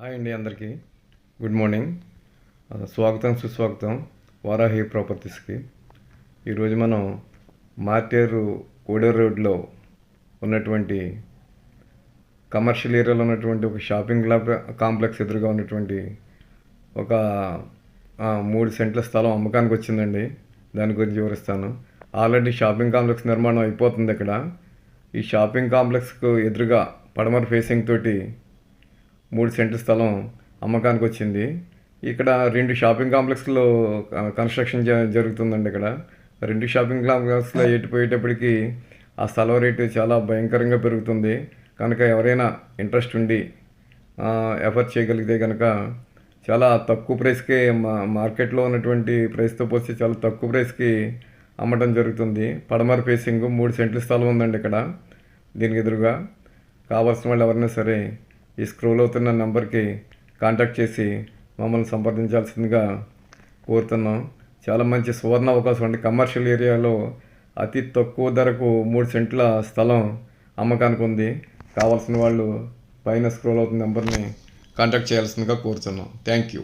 Hi అండి అందరికీ. Good morning. స్వాగతం సుస్వాగతం వారాహి ప్రాపర్టీస్కి. ఈరోజు మనం మార్టేరు కోడేరు రోడ్లో ఉన్నటువంటి కమర్షియల్ ఏరియాలో ఉన్నటువంటి ఒక షాపింగ్ ల్యాబ్ కాంప్లెక్స్ ఎదురుగా ఉన్నటువంటి ఒక మూడు సెంట్ల స్థలం అమ్మకానికి వచ్చిందండి. దాని గురించి వివరిస్తాను. ఆల్రెడీ షాపింగ్ కాంప్లెక్స్ నిర్మాణం అయిపోతుంది ఇక్కడ. ఈ షాపింగ్ కాంప్లెక్స్కు ఎదురుగా పడమర ఫేసింగ్ తోటి మూడు సెంట్ల స్థలం అమ్మకానికి వచ్చింది ఇక్కడ రెండు షాపింగ్ కాంప్లెక్స్లో కన్స్ట్రక్షన్ జరుగుతుందండి ఇక్కడ. రెండు షాపింగ్ కాంప్లెక్స్లో ఎటుపోయేటప్పటికి ఆ స్థలం రేటు చాలా భయంకరంగా పెరుగుతుంది. కనుక ఎవరైనా ఇంట్రెస్ట్ ఉండి ఎఫర్ట్ చేయగలిగితే కనుక చాలా తక్కువ ప్రైస్కే మా మార్కెట్లో ఉన్నటువంటి ప్రైస్తో పోస్తే చాలా తక్కువ ప్రైస్కి అమ్మటం జరుగుతుంది. పడమర ఫేసింగ్ మూడు సెంట్ల స్థలం ఉందండి ఇక్కడ. దీనికి ఎదురుగా కావాల్సిన వాళ్ళు ఎవరైనా సరే ఈ స్క్రోల్ అవుతున్న నెంబర్కి కాంటాక్ట్ చేసి మమ్మల్ని సంప్రదించాల్సిందిగా కోరుతున్నాం. చాలా మంచి సువర్ణ అవకాశం అండి. కమర్షియల్ ఏరియాలో అతి తక్కువ ధరకు మూడు సెంట్ల స్థలం అమ్మకానికి ఉంది. కావాల్సిన వాళ్ళు పైన స్క్రోల్ అవుతున్న నెంబర్ని కాంటాక్ట్ చేయాల్సిందిగా కోరుతున్నాం. Thank you.